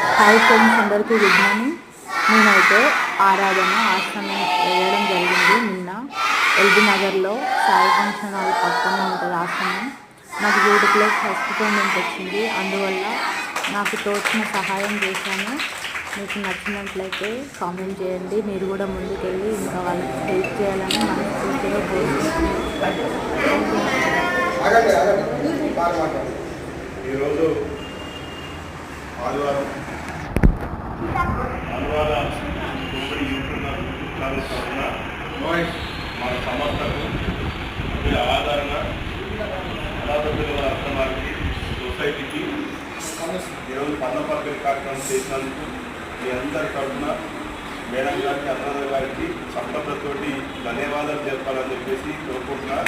Hi friends అందరికీ good morning. నేనైతే ఆరాధన ఆశ్రమం వేయడం జరిగింది. నిన్న ఎల్బీ నగర్లో సాయి ఫంక్షన్ హాల్ పక్కన ఉంటుంది ఆశ్రమం. నాకు బ్యూటీ ప్లేస్ ఫస్ట్ పేమెంట్ వచ్చింది. అందువల్ల నాకు తోచిన సహాయం చేశాను. మీకు నచ్చినట్లయితే కామెంట్ చేయండి. మీరు కూడా ముందుకెళ్ళి ఇంకా వాళ్ళకి హెల్ప్ చేయాలని మనస్ఫూర్తిగా కోరుకుంటున్నాను. ఈరోజు ఆదివారం ఆదివారం తొమ్మిది యూట్యూబ్ తరఫున మన వీళ్ళ ఆదరణ అనాథ పిల్లల ఆశ్రమానికి సొసైటీకి ఈరోజు పన్నపల్లి కార్యక్రమం చేసినందుకు మీ అందరి తరఫున మేడం గారికి అన్నద గారికి సంపదతోటి ధన్యవాదాలు చెప్పాలని చెప్పేసి కోరుకుంటున్నా.